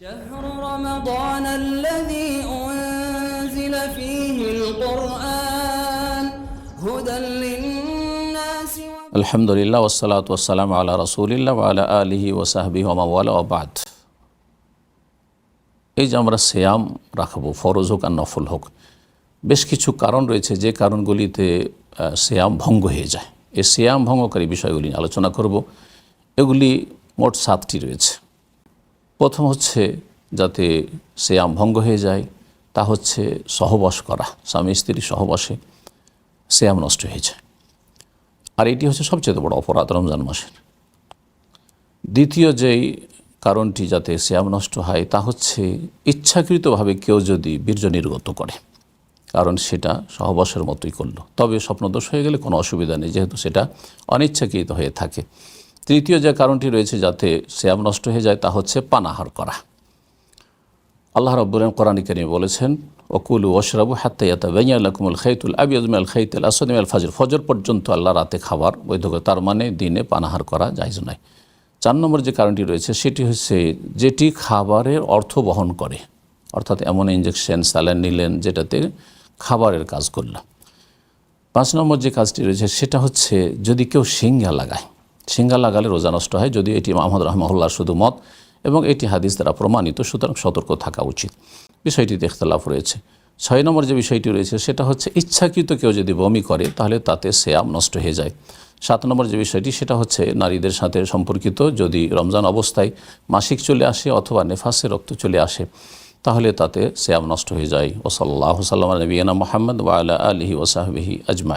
شهر رمضان الذي أنزل فيه القرآن هدى للناس আলহামদুলিল্লাহ ওসালাত ওসালাম আল্লাহ রসুলিল্লাহ আলা আলিহি ওসাহবি ওমাওয়ালা ওবাদ এই যে আমরা শ্যাম রাখবো ফরজ হোক আর নফল হোক বেশ কিছু কারণ রয়েছে যে কারণগুলিতে আহ, শ্যাম ভঙ্গ হয়ে যায় এই শ্যাম ভঙ্গকারী বিষয়গুলি নিয়ে আলোচনা করব এগুলি মোট সাতটি রয়েছে প্রথম হচ্ছে যাতে শ্যাম ভঙ্গ হয়ে যায়, তা হচ্ছে সহবাস করা। স্বামী স্ত্রী সহবাসে শ্যাম নষ্ট হয়ে যায়। আর এটি হচ্ছে সবচেয়ে বড় অপরাধ রমজান মাসের। দ্বিতীয় যেই কারণটি যাতে শ্যাম নষ্ট হয়, তা হচ্ছে ইচ্ছাকৃতভাবে কেউ যদি বীর্য নির্গত করে, কারণ সেটা সহবাসের মতোই করল। তবে স্বপ্নদোষ হয়ে গেলে কোনো অসুবিধা নেই, যেহেতু সেটা অনিচ্ছাকৃত হয়ে থাকে। তৃতীয় যে কারণটি রয়েছে যাতে শ্যাম নষ্ট হয়ে যায় তা হচ্ছে পানাহার করা। আল্লাহ রব্বুল কোরআন কারিমে বলেছেন, ওকুল ওশরাবু হাত্তাইয়াতা বেঞ্জালাকুমুল খৈতুল আবিয়াজমাল খৈতুল আসাদিমাল ফাজর ফজর পর্যন্ত আল্লাহ রাতে খাবার, বৈধ। তার মানে দিনে পানাহার করা যাইজ নয়। চার নম্বর যে কারণটি রয়েছে সেটি হচ্ছে যেটি খাবারের অর্থ বহন করে। অর্থাৎ এমন ইঞ্জেকশন স্যালাইন নিলেন যেটাতে খাবারের কাজ করল। পাঁচ নম্বর যে কাজটি রয়েছে সেটা হচ্ছে যদি কেউ সিঙ্গা লাগায় সিঙ্গা লাগালে রোজা নষ্ট হয় যদিও এটি মাহমুদ রহমাহুল্লাহ শুধু মত এবং এটি হাদিস দ্বারা প্রমাণিত, সুতরাং সতর্ক থাকা উচিত। বিষয়টিতে ইখতলাফ রয়েছে। ছয় নম্বর যে বিষয়টি রয়েছে, সেটা হচ্ছে ইচ্ছাকৃত কেউ যদি বমি করে, তাহলে তাতে সেয়াম নষ্ট হয়ে যায়। সাত নম্বর যে বিষয়টি, সেটা হচ্ছে নারীদের সাথে সম্পর্কিত, যদি রমজান অবস্থায় মাসিক চলে আসে অথবা নেফাসে রক্ত চলে আসে, তাহলে তাতে সেয়াম নষ্ট হয়ে যায়। ওসল্লাহ সাল্লাম নবীনা মোহাম্মদ ওয়ালা আলহি ওসাহবিহি আজমাই